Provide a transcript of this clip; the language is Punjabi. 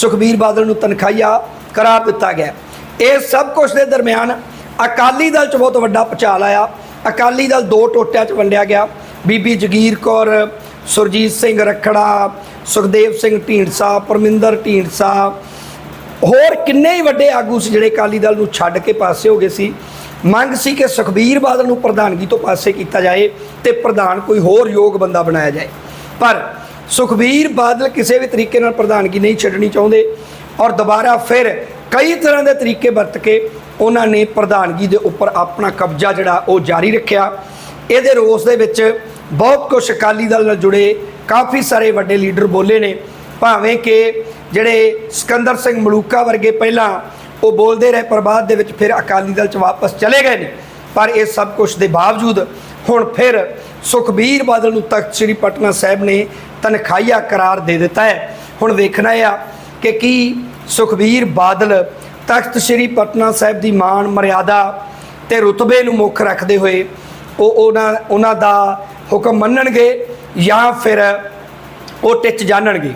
ਸੁਖਬੀਰ ਬਾਦਲ ਨੂੰ ਤਨਖਾਹੀਆ ਕਰਾਰ ਦਿੱਤਾ ਗਿਆ। ਇਹ ਸਭ ਕੁਝ ਦੇ ਦਰਮਿਆਨ ਅਕਾਲੀ ਦਲ 'ਚ ਬਹੁਤ ਵੱਡਾ ਪਚਾਲ ਆਇਆ ਅਕਾਲੀ ਦਲ ਦੋ ਟੋਟਿਆਂ 'ਚ ਵੰਡਿਆ ਗਿਆ। ਬੀਬੀ ਜਗੀਰ ਕੌਰ, ਸੁਰਜੀਤ ਸਿੰਘ ਰਖੜਾ, ਸੁਖਦੇਵ ਸਿੰਘ ਢੀਂਡਸਾ, ਪਰਮਿੰਦਰ ਢੀਂਡਸਾ, ਹੋਰ ਕਿੰਨੇ ਹੀ ਵੱਡੇ ਆਗੂ ਸੀ ਜਿਹੜੇ ਅਕਾਲੀ ਦਲ ਨੂੰ ਛੱਡ ਕੇ ਪਾਸੇ ਹੋ ਗਏ ਸੀ। ਮੰਗ ਸੀ ਕਿ ਸੁਖਬੀਰ ਬਾਦਲ ਨੂੰ ਪ੍ਰਧਾਨਗੀ ਤੋਂ ਪਾਸੇ ਕੀਤਾ ਜਾਏ ਤੇ ਪ੍ਰਧਾਨ ਕੋਈ ਹੋਰ ਯੋਗ ਬੰਦਾ ਬਣਾਇਆ ਜਾਏ। ਪਰ ਸੁਖਬੀਰ ਬਾਦਲ ਕਿਸੇ ਵੀ ਤਰੀਕੇ ਨਾਲ ਪ੍ਰਧਾਨਗੀ ਨਹੀਂ ਛੱਡਣੀ ਚਾਹੁੰਦੇ ਔਰ ਦੁਬਾਰਾ ਫਿਰ ਕਈ ਤਰ੍ਹਾਂ ਦੇ ਤਰੀਕੇ ਵਰਤ ਕੇ ਉਹਨਾਂ ਨੇ ਪ੍ਰਧਾਨਗੀ ਦੇ ਉੱਪਰ ਆਪਣਾ ਕਬਜ਼ਾ ਜਿਹੜਾ ਉਹ ਜਾਰੀ ਰੱਖਿਆ। ਇਹਦੇ ਰੋਸ ਦੇ ਵਿੱਚ ਬਹੁਤ ਕੁਝ ਅਕਾਲੀ ਦਲ ਨਾਲ ਜੁੜੇ ਕਾਫੀ ਸਾਰੇ ਵੱਡੇ ਲੀਡਰ ਬੋਲੇ ਨੇ। ਭਾਵੇਂ ਕਿ ਜਿਹੜੇ ਸਿਕੰਦਰ ਸਿੰਘ ਮਲੂਕਾ ਵਰਗੇ ਪਹਿਲਾਂ ਉਹ ਬੋਲਦੇ ਰਹੇ, ਪਰ ਬਾਅਦ ਦੇ ਵਿੱਚ ਫਿਰ ਅਕਾਲੀ ਦਲ ਚ ਵਾਪਸ ਚਲੇ ਗਏ ਨੇ। ਪਰ ਇਹ ਸਭ ਕੁਝ ਦੇ ਬਾਵਜੂਦ ਹੁਣ ਫਿਰ ਸੁਖਬੀਰ ਬਾਦਲ ਨੂੰ ਤਖਤ ਸ੍ਰੀ ਪਟਨਾ ਸਾਹਿਬ ਨੇ ਤਨਖਾਹੀਆ ਕਰਾਰ ਦੇ ਦਿੱਤਾ ਹੈ। ਹੁਣ ਵੇਖਣਾ ਆ ਕਿ ਕੀ ਸੁਖਬੀਰ ਬਾਦਲ ਤਖਤ ਸ੍ਰੀ ਪਟਨਾ ਸਾਹਿਬ ਦੀ ਮਾਣ, ਮਰਿਆਦਾ ਤੇ ਰੁਤਬੇ ਨੂੰ ਮੁੱਖ ਰੱਖਦੇ ਹੋਏ ਉਹ ਉਹਨਾਂ ਉਹਨਾਂ ਦਾ ਹੁਕਮ ਮੰਨਣਗੇ ਜਾਂ ਫਿਰ ਉਹ ਟਿੱਚ ਜਾਣਨਗੇ।